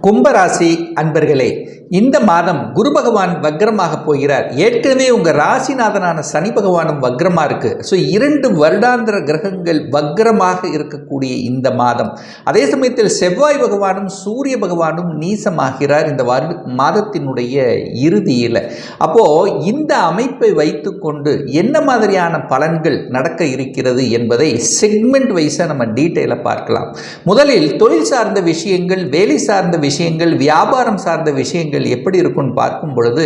கும்பராசி அன்பர்களே இந்த மாதம் குரு பகவான் வக்ரமாக போகிறார். ஏற்கனவே உங்கள் ராசிநாதனான சனி பகவானும் வக்ரமாக இருக்குது ஸோ இரண்டு வருடாந்திர கிரகங்கள் வக்ரமாக இருக்கக்கூடிய இந்த மாதம். அதே சமயத்தில் செவ்வாய் பகவானும் சூரிய பகவானும் நீசமாகிறார் இந்த வருட மாதத்தினுடைய இறுதியில். அப்போது இந்த அமைப்பை வைத்துக்கொண்டு என்ன மாதிரியான பலன்கள் நடக்க இருக்கிறது என்பதை செக்மெண்ட் வைஸாக நம்ம டீட்டெயிலாக பார்க்கலாம். முதலில் தொழில் சார்ந்த விஷயங்கள் வேலை சார்ந்த விஷயங்கள் வியாபாரம் சார்ந்த விஷயங்கள் எப்படி இருக்கும்னு பார்க்கும் பொழுது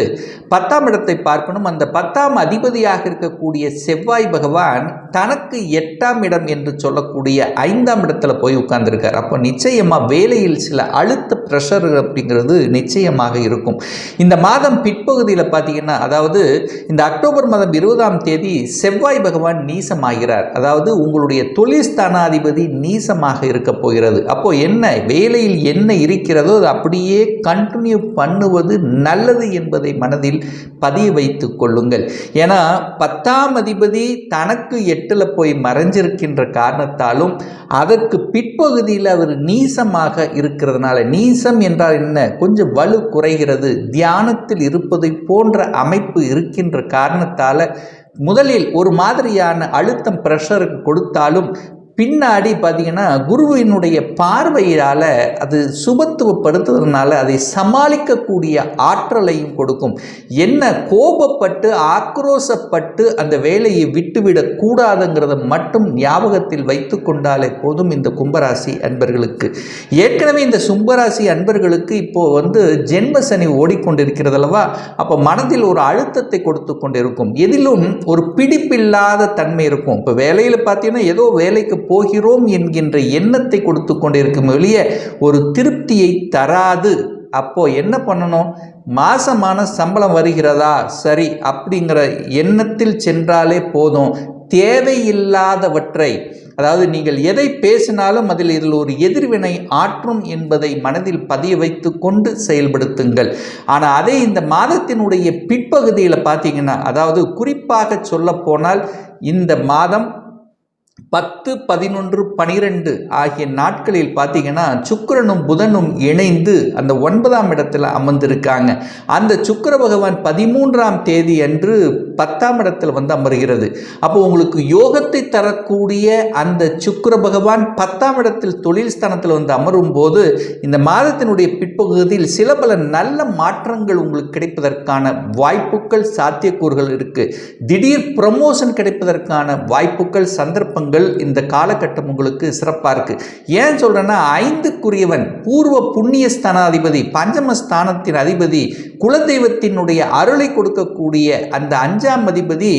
பத்தாம் இடத்தை பார்க்கணும். அந்த பத்தாம் அதிபதியாக இருக்கக்கூடிய செவ்வாய் பகவான் தனக்கு எட்டாம் இடம் என்று சொல்லக்கூடிய ஐந்தாம் இடத்துல போய் உட்கார்ந்துருக்கார். அப்போ நிச்சயமாக வேலையில் சில அழுத்த ப்ரெஷர் அப்படிங்கிறது நிச்சயமாக இருக்கும். இந்த மாதம் பிற்பகுதியில் பார்த்தீங்கன்னா அதாவது இந்த அக்டோபர் மாதம் இருபதாம் தேதி செவ்வாய் பகவான் நீசமாகிறார். அதாவது உங்களுடைய தொழில் ஸ்தானாதிபதி நீசமாக இருக்க போகிறது. அப்போ என்ன வேலையில் என்ன இருக்கிறதோ அது அப்படியே கண்டினியூ பண்ணுவது நல்லது என்பதை மனதில் பதிய வைத்து கொள்ளுங்கள். ஏன்னா பத்தாம் அதிபதி தனக்கு எட்டில் போய் மறைஞ்சிருக்கின்ற காரணத்தாலும் அதற்கு பிற்பகுதியில் அவர் நீசமாக இருக்கிறதுனால நீசம் என்றால் என்ன? கொஞ்சம் வலு குறைகிறது. தியானத்தில் இருப்பதை போன்ற அமைப்பு இருக்கின்ற காரணத்தால் முதலில் ஒரு மாதிரியான அழுத்தம் ப்ரெஷருக்கு கொடுத்தாலும் பின்னாடி பார்த்தீங்கன்னா குருவினுடைய பார்வையால் அது சுபத்துவப்படுத்துறதுனால அதை சமாளிக்கக்கூடிய ஆற்றலையும் கொடுக்கும். என்ன கோபப்பட்டு ஆக்ரோசப்பட்டு அந்த வேலையை விட்டுவிடக்கூடாதுங்கிறத மட்டும் ஞாபகத்தில் வைத்து கொண்டாலே போதும் இந்த கும்பராசி அன்பர்களுக்கு. ஏற்கனவே இந்த கும்பராசி அன்பர்களுக்கு இப்போ வந்து ஜென்ம சனி ஓடிக்கொண்டிருக்கிறது அல்லவா அப்போ மனதில் ஒரு அழுத்தத்தை கொடுத்து கொண்டிருக்கும். எதிலும் ஒரு பிடிப்பில்லாத தன்மை இருக்கும். இப்போ வேலையில் பார்த்தீங்கன்னா ஏதோ வேலைக்கு போகிறோம் என்கின்ற எண்ணத்தை கொடுத்து கொண்டிருக்கும் வெளியே ஒரு திருப்தியை தராது. அப்போ என்ன பண்ணணும்? மாசமான சம்பளம் வருகிறதா? சரி அப்படிங்கிற எண்ணத்தில் சென்றாலே போதும். தேவையில்லாதவற்றை அதாவது நீங்கள் எதை பேசினாலும் அதில் இதில் ஒரு எதிர்வினை ஆற்றும் என்பதை மனதில் பதிய வைத்து கொண்டு செயல்படுத்துங்கள். ஆனால் அதே இந்த மாதத்தினுடைய பிற்பகுதியில் பார்த்தீங்கன்னா அதாவது குறிப்பாக சொல்ல போனால் இந்த மாதம் பத்து பதினொன்று பனிரெண்டு ஆகிய நாட்களில் பார்த்தீங்கன்னா சுக்கிரனும் புதனும் இணைந்து அந்த ஒன்பதாம் இடத்துல அமர்ந்திருக்காங்க. அந்த சுக்கர பகவான் பதிமூன்றாம் தேதி அன்று பத்தாம் இடத்தில் வந்து அமர்கிறது. அப்போ உங்களுக்கு யோகத்தை தரக்கூடிய அந்த சுக்கர பகவான் பத்தாம் இடத்தில் தொழில் ஸ்தானத்தில் வந்து அமரும் போது இந்த மாதத்தினுடைய பிற்பகுதியில் சில பல நல்ல மாற்றங்கள் உங்களுக்கு கிடைப்பதற்கான வாய்ப்புகள் சாத்தியக்கூறுகள் இருக்கு. திடீர் ப்ரமோஷன் கிடைப்பதற்கான வாய்ப்புகள் சந்தர்ப்பங்கள் இந்த காலகட்டம் உங்களுக்கு சிறப்பாக இருக்குது ஏன் சொல்கிறேன்னா ஐந்துக்குரியவன் பூர்வ புண்ணிய ஸ்தானாதிபதி பஞ்சம ஸ்தானத்தின் அதிபதி குலதெய்வத்தினுடைய அருளை கொடுக்கக்கூடிய அந்த அஞ்சு அஞ்சாம் அதிபதி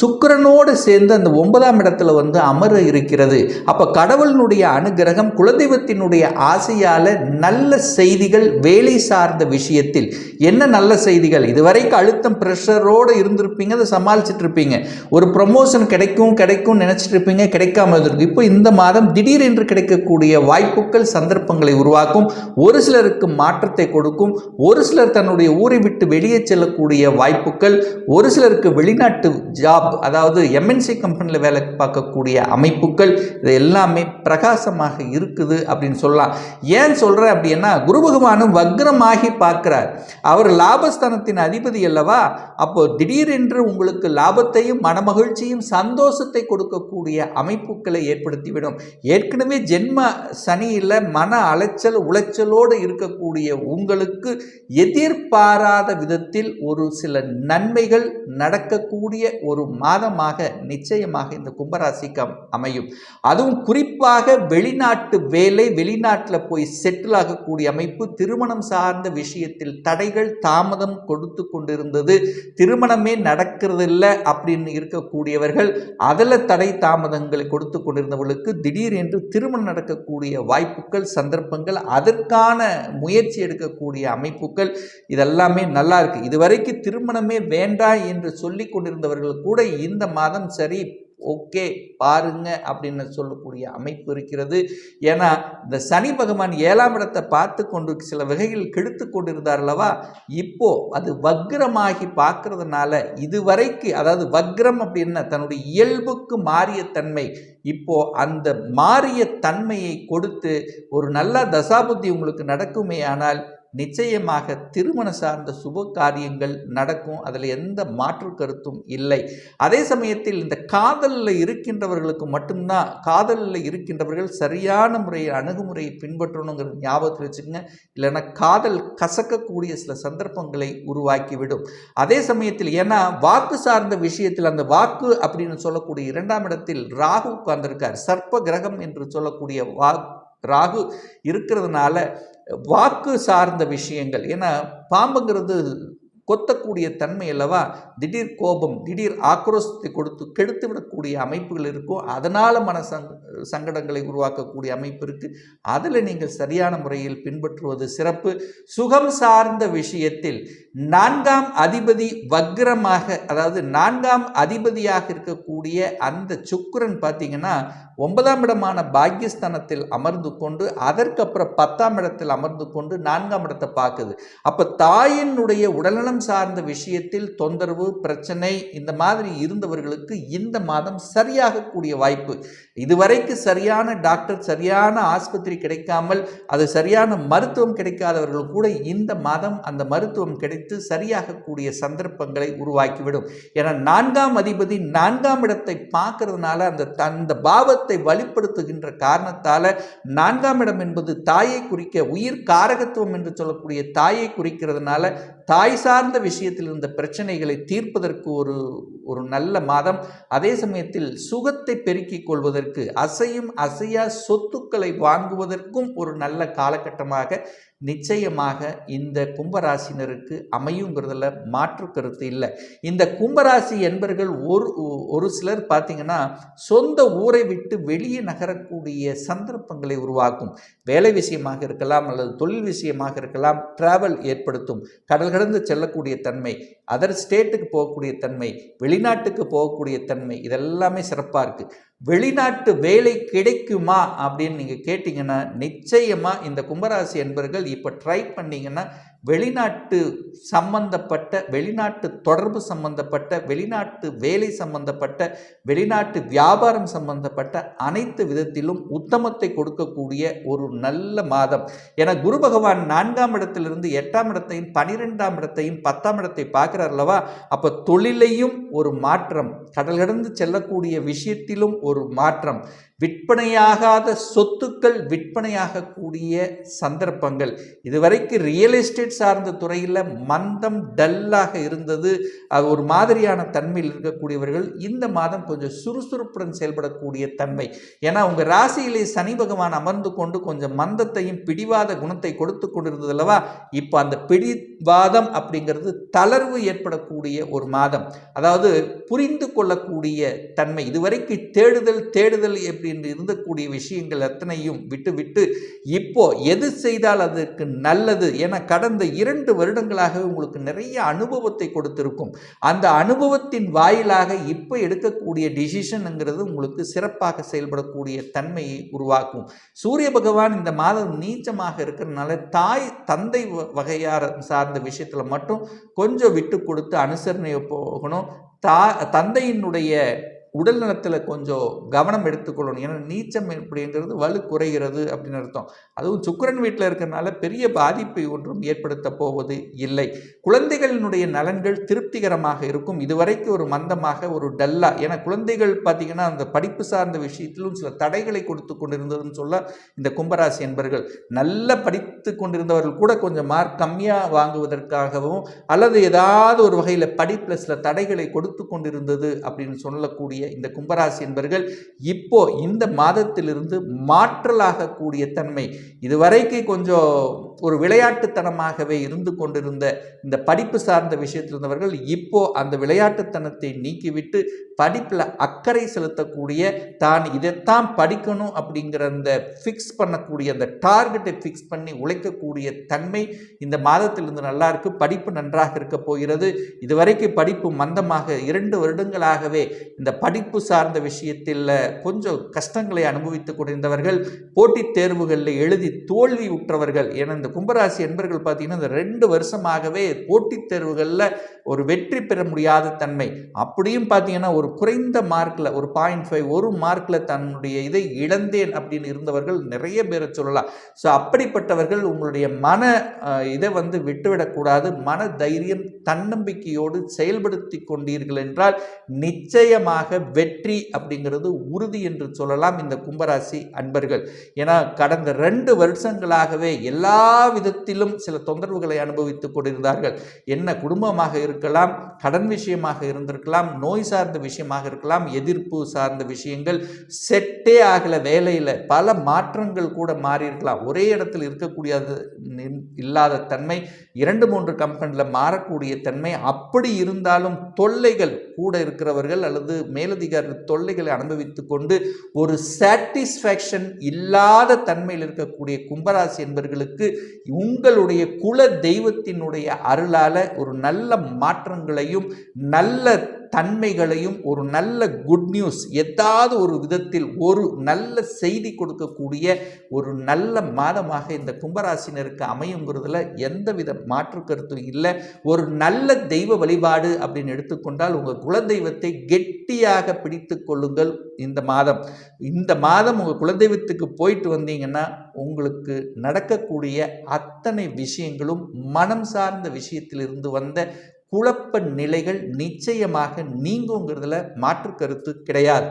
சுக்கரனோடு சேர்ந்து அந்த ஒன்பதாம் இடத்துல வந்து அமர இருக்கிறது. அப்போ கடவுளினுடைய அனுகிரகம் குலதெய்வத்தினுடைய ஆசையால் நல்ல செய்திகள் வேலை சார்ந்த விஷயத்தில். என்ன நல்ல செய்திகள்? இதுவரைக்கும் அழுத்தம் ப்ரெஷரோடு இருந்திருப்பீங்க அதை சமாளிச்சுட்டு இருப்பீங்க. ஒரு ப்ரொமோஷன் கிடைக்கும் கிடைக்கும் நினச்சிட்டு இருப்பீங்க கிடைக்காம இருந்திருக்கும். இப்போ இந்த மாதம் திடீரென்று கிடைக்கக்கூடிய வாய்ப்புகள் சந்தர்ப்பங்களை உருவாக்கும். ஒரு சிலருக்கு மாற்றத்தை கொடுக்கும். ஒரு சிலர் தன்னுடைய ஊரை விட்டு வெளியே செல்லக்கூடிய வாய்ப்புகள். ஒரு சிலருக்கு வெளிநாட்டு ஜாப் அதாவது எம்என்சி கம்பெனியில் வேலை பார்க்கக்கூடிய அமைப்புகள் இது எல்லாமே பிரகாசமாக இருக்குது அப்படின்னு சொல்லலாம். ஏன் சொல்கிறேன் அப்படின்னா குரு பகவானும் வக்ரமாகி பார்க்கிறார். அவர் லாபஸ்தானத்தின் அதிபதி அல்லவா? அப்போ திடீரென்று உங்களுக்கு லாபத்தையும் மனமகிழ்ச்சியும் சந்தோஷத்தை கொடுக்கக்கூடிய அமைப்புகளை ஏற்படுத்திவிடும். ஏற்கனவே ஜென்ம சனியில் மன அலைச்சல் உளைச்சலோடு இருக்கக்கூடிய உங்களுக்கு எதிர்பாராத விதத்தில் ஒரு சில நன்மைகள் நடக்கக்கூடிய ஒரு மாதமாக நிச்சயமாக இந்த கும்பராசிக்கு அமையும். அதுவும் குறிப்பாக வெளிநாட்டு வேலை வெளிநாட்டில் போய் செட்டில் ஆகக்கூடிய அமைப்பு திருமணம் சார்ந்த விஷயத்தில் தடைகள் தாமதம் கொடுத்து கொண்டிருந்தது. திருமணமே நடக்கிறதில்ல அப்படின்னு இருக்கக்கூடியவர்கள் அதில் தடை தாமதங்களை கொடுத்து கொண்டிருந்தவர்களுக்கு திடீர் என்று திருமணம் நடக்கக்கூடிய வாய்ப்புகள் சந்தர்ப்பங்கள் அதற்கான முயற்சி எடுக்கக்கூடிய அமைப்புகள் இதெல்லாமே நல்லா இருக்கு. இதுவரைக்கும் திருமணமே வேண்டாம் என்று சொல்லி சொல்லி கொண்டிருந்தவர்கள் கூட இந்த மாதம் சரி ஓகே பாருங்க அப்படின்னு சொல்லக்கூடிய அமைப்பு இருக்கிறது. ஏன்னா இந்த சனி பகவான் ஏழாம் இடத்தை பார்த்து கொண்டு சில வகையில் கெடுத்து கொண்டிருந்தார் அல்லவா? இப்போ அது வக்ரமாகி பார்க்கறதுனால இதுவரைக்கு அதாவது வக்ரம் அப்படின்னா தன்னுடைய இயல்புக்கு மாறிய தன்மை. இப்போ அந்த மாறிய தன்மையை கொடுத்து ஒரு நல்ல தசாபுத்தி உங்களுக்கு நடக்குமே ஆனால் நிச்சயமாக திருமண சார்ந்த சுப காரியங்கள் நடக்கும். அதில் எந்த மாற்று கருத்தும் இல்லை. அதே சமயத்தில் இந்த காதலில் இருக்கின்றவர்களுக்கு மட்டும்தான் காதலில் இருக்கின்றவர்கள் சரியான முறையை அணுகுமுறையை பின்பற்றணுங்கிறது ஞாபகத்தில் வச்சுக்கோங்க. இல்லைன்னா காதல் கசக்கக்கூடிய சில சந்தர்ப்பங்களை உருவாக்கிவிடும். அதே சமயத்தில் ஏன்னா வாக்கு சார்ந்த விஷயத்தில் அந்த வாக்கு அப்படின்னு சொல்லக்கூடிய இரண்டாம் இடத்தில் ராகு உட்கார்ந்திருக்கார். சர்ப்ப கிரகம் என்று சொல்லக்கூடிய வா ராகு இருக்கிறதுனால வாக்கு சார்ந்த விஷயங்கள். ஏன்னா பாம்புங்கிறது கொத்தக்கூடிய தன்மை அல்லவா? திடீர் கோபம் திடீர் ஆக்ரோஷத்தை கொடுத்து கெடுத்து விடக்கூடிய அமைப்புகள் இருக்கும். அதனால் மன சங் சங்கடங்களை உருவாக்கக்கூடிய அமைப்பு இருக்குது அதில் நீங்கள் சரியான முறையில் பின்பற்றுவது சிறப்பு. சுகம் சார்ந்த விஷயத்தில் நான்காம் அதிபதி வக்ரமாக அதாவது நான்காம் அதிபதியாக இருக்கக்கூடிய அந்த சுக்கரன் பார்த்தீங்கன்னா ஒன்பதாம் இடமான பாக்கியஸ்தானத்தில் அமர்ந்து கொண்டு அதற்கப்புறம் பத்தாம் இடத்தில் அமர்ந்து கொண்டு நான்காம் இடத்தை பார்க்குது. அப்போ தாயினுடைய உடல்நலம் சார்ந்த விஷயத்தில் தொந்தரவு பிரச்சனை இந்த மாதிரி இருந்தவர்களுக்கு இந்த மாதம் சரியாகக்கூடிய வாய்ப்பு. இதுவரைக்கு சரியான டாக்டர் சரியான ஆஸ்பத்திரி கிடைக்காமல் அது சரியான மருத்துவம் கிடைக்காதவர்கள் கூட இந்த மாதம் அந்த மருத்துவம் கிடைத்து சரியாகக்கூடிய சந்தர்ப்பங்களை உருவாக்கிவிடும். ஏன்னா நான்காம் அதிபதி நான்காம் இடத்தை பார்க்கறதுனால அந்த அந்த பாவத்தை வலுப்படுத்துகின்ற காரணத்தால நான்காம் இடம் என்பது தாயை குறிக்க உயிர் காரகத்துவம் என்று சொல்லக்கூடிய தாயை குறிக்கிறதுனால தாய் சார்ந்த விஷயத்தில் இருந்த பிரச்சனைகளை தீர்ப்பதற்கு ஒரு ஒரு நல்ல மாதம். அதே சமயத்தில் சுகத்தை பெருக்கிக் கொள்வதற்கு அசையும் அசையா சொத்துக்களை வாங்குவதற்கும் ஒரு நல்ல காலகட்டமாக நிச்சயமாக இந்த கும்பராசினருக்கு அமையுங்கிறதுல மாற்று கருத்து இல்லை. இந்த கும்பராசி என்பர்கள் ஒரு ஒரு சிலர் பார்த்தீங்கன்னா சொந்த ஊரை விட்டு வெளியே நகரக்கூடிய சந்தர்ப்பங்களை உருவாக்கும். வேலை விஷயமாக இருக்கலாம் அல்லது தொழில் விஷயமாக இருக்கலாம் டிராவல் ஏற்படுத்தும். கடல் கடந்து செல்லக்கூடிய தன்மை அதர் ஸ்டேட்டுக்கு போகக்கூடிய தன்மை வெளிநாட்டுக்கு போகக்கூடிய தன்மை இதெல்லாமே சிறப்பாக இருக்குது வெளிநாட்டு வேலை கிடைக்குமா அப்படின்னு நீங்கள் கேட்டிங்கன்னா நிச்சயமாக இந்த கும்பராசி என்பர்கள் இப்போ ட்ரை பண்ணிங்கன்னா வெளிநாட்டு சம்பந்தப்பட்ட வெளிநாட்டு தொடர்பு சம்பந்தப்பட்ட வெளிநாட்டு வேலை சம்பந்தப்பட்ட வெளிநாட்டு வியாபாரம் சம்பந்தப்பட்ட அனைத்து விதத்திலும் உத்தமத்தை கொடுக்கக்கூடிய ஒரு நல்ல மாதம். என குரு பகவான் நான்காம் இடத்திலிருந்து எட்டாம் இடத்தையும் பனிரெண்டாம் இடத்தையும் பத்தாம் இடத்தை பார்க்குறார் அல்லவா? அப்போ தொழிலையும் ஒரு மாற்றம் கடல் கடந்து செல்லக்கூடிய விஷயத்திலும் ஒரு மாற்றம். விற்பனையாகாத சொத்துக்கள் விற்பனையாகக்கூடிய சந்தர்ப்பங்கள். இதுவரைக்கு ரியல் எஸ்டேட் சார்ந்த துறையில் மந்தம் டல்லாக இருந்தது. அது ஒரு மாதிரியான தன்மையில் இருக்கக்கூடியவர்கள் இந்த மாதம் கொஞ்சம் சுறுசுறுப்புடன் செயல்படக்கூடிய தன்மை. ஏன்னா உங்கள் ராசியிலே சனி பகவான் அமர்ந்து கொண்டு கொஞ்சம் மந்தத்தையும் பிடிவாத குணத்தை கொடுத்து கொண்டிருந்தது அல்லவா? இப்போ அந்த பிடிவாதம் அப்படிங்கிறது தளர்வு ஏற்படக்கூடிய ஒரு மாதம். அதாவது புரிந்து கொள்ளக்கூடிய தன்மை. இதுவரைக்கு தேடுதல் தேடுதல் எப்படி என்று இருந்தக்கூடிய விஷயங்கள் அத்தனையும் விட்டுவிட்டு இப்போ எது செய்தால் அதற்கு நல்லது என கடந்த இரண்டு வருடங்களாக உங்களுக்கு நிறைய அனுபவத்தை கொடுத்திருக்கும். அந்த அனுபவத்தின் வாயிலாக இப்போ எடுக்கக்கூடிய டிசிஷனுங்கிறது உங்களுக்கு சிறப்பாக செயல்படக்கூடிய தன்மையை உருவாக்கும். சூரிய பகவான் இந்த மாதம் நீச்சமாக இருக்கிறதுனால தாய் தந்தை வகையார் சார்ந்த விஷயத்தில் மட்டும் கொஞ்சம் விட்டு கொடுத்து அனுசரணையை போகணும். தா தந்தையினுடைய உடல் நலத்தில் கொஞ்சம் கவனம் எடுத்துக்கொள்ளணும். ஏன்னா நீச்சம் அப்படிங்கிறது வலு குறைகிறது அப்படின்னு அர்த்தம். அதுவும் சுக்கரன் வீட்டில் இருக்கிறனால பெரிய பாதிப்பை ஒன்றும் ஏற்படுத்த போவது இல்லை. குழந்தைகளினுடைய நலன்கள் திருப்திகரமாக இருக்கும். இதுவரைக்கும் ஒரு மந்தமாக ஒரு டல்லா. ஏன்னா குழந்தைகள் பார்த்திங்கன்னா அந்த படிப்பு சார்ந்த விஷயத்திலும் சில தடைகளை கொடுத்து கொண்டிருந்ததுன்னு சொல்ல இந்த கும்பராசி என்பர்கள் நல்ல படித்து கொண்டிருந்தவர்கள் கூட கொஞ்சம் மார்க் கம்மியாக வாங்குவதற்காகவும் அல்லது ஏதாவது ஒரு வகையில் படிப்பில் சில தடைகளை கொடுத்து கொண்டிருந்தது அப்படின்னு சொல்லக்கூடிய இருக்கக்கூடிய இந்த கும்பராசி என்பர்கள் இப்போ இந்த மாதத்திலிருந்து மாற்றலாகக்கூடிய தன்மை. இதுவரைக்கு கொஞ்சம் ஒரு விளையாட்டுத்தனமாகவே இருந்து கொண்டிருந்த இந்த படிப்பு சார்ந்த விஷயத்தில் இருந்தவர்கள் இப்போ அந்த விளையாட்டுத்தனத்தை நீக்கிவிட்டு படிப்பில் அக்கறை செலுத்தக்கூடிய தான் இதைத்தான் படிக்கணும் அப்படிங்கிற அந்த ஃபிக்ஸ் பண்ணக்கூடிய அந்த டார்கெட்டை ஃபிக்ஸ் பண்ணி உழைக்கக்கூடிய தன்மை இந்த மாதத்திலிருந்து நல்லா இருக்கு. படிப்பு நன்றாக இருக்க போகிறது. இதுவரைக்கும் படிப்பு மந்தமாக இரண்டு வருடங்களாகவே இந்த படிப்பு சார்ந்த விஷயத்தில் கொஞ்சம் கஷ்டங்களை அனுபவித்துக் கொண்டிருந்தவர்கள் போட்டித் தேர்வுகளில் எழுதி தோல்வி உற்றவர்கள் ஏன்னா இந்த கும்பராசி என்பர்கள் பார்த்தீங்கன்னா இந்த ரெண்டு வருஷமாகவே போட்டித் தேர்வுகளில் ஒரு வெற்றி பெற முடியாத தன்மை. அப்படியும் பார்த்தீங்கன்னா ஒரு குறைந்த மார்க்கில் ஒரு பாயிண்ட் ஃபைவ் ஒரு மார்க்கில் தன்னுடைய இதை இழந்தேன் அப்படின்னு இருந்தவர்கள் நிறைய பேரை சொல்லலாம். ஸோ அப்படிப்பட்டவர்கள் உங்களுடைய மன இதை வந்து விட்டுவிடக்கூடாது மன தைரியம் தன்னம்பிக்கையோடு செயல்படுத்தி கொண்டீர்கள் என்றால் நிச்சயமாக வெற்றி அப்படிங்கிறது உறுதி என்று சொல்லலாம் இந்த கும்பராசி அன்பர்கள். ஏன்னா கடந்த ரெண்டு வருஷங்களாகவே எல்லா விதத்திலும் சில தொந்தரவுகளை அனுபவித்துக் கொண்டிருந்தார்கள். என்ன குடும்பமாக இருக்கலாம் கடன் விஷயமாக இருந்திருக்கலாம் நோய் சார்ந்த விஷயமாக இருக்கலாம் எதிர்ப்பு சார்ந்த விஷயங்கள் செட்டே ஆகல வேலையில். பல மாற்றங்கள் கூட மாறி இருக்கலாம் ஒரே இடத்தில் இருக்கக்கூடிய இல்லாத தன்மை இரண்டு மூன்று கம்பெனியில் மாறக்கூடிய தன்மை அப்படி இருந்தாலும் தொல்லைகள் கூட இருக்கிறவர்கள் அல்லது மேலதிகாரி தொல்லைகளை அனுபவித்து கொண்டு ஒரு சாட்டிஸ்ஃபேக்ஷன் இல்லாத தன்மையில் இருக்கக்கூடிய கும்பராசி என்பவர்களுக்கு உங்களுடைய குல தெய்வத்தினுடைய அருளால் ஒரு நல்ல மாற்றங்களையும் நல்ல தன்மைகளையும் ஒரு நல்ல குட் நியூஸ் ஏதாவது ஒரு விதத்தில் ஒரு நல்ல செய்தி கொடுக்கக்கூடிய ஒரு நல்ல மாதமாக இந்த கும்பராசினருக்கு அமையுங்கிறதுல எந்தவித மாற்று கருத்தும் இல்லை. ஒரு நல்ல தெய்வ வழிபாடு அப்படின்னு எடுத்துக்கொண்டால் உங்கள் குலதெய்வத்தை கெட்டியாக பிடித்து கொள்ளுங்கள் இந்த மாதம். இந்த மாதம் உங்கள் குலதெய்வத்துக்கு போயிட்டு வந்தீங்கன்னா உங்களுக்கு நடக்கக்கூடிய அத்தனை விஷயங்களும் மனம் சார்ந்த விஷயத்திலிருந்து வந்த குழப்ப நிலைகள் நிச்சயமாக நீங்குங்கிறதுல மாற்று கருத்து கிடையாது.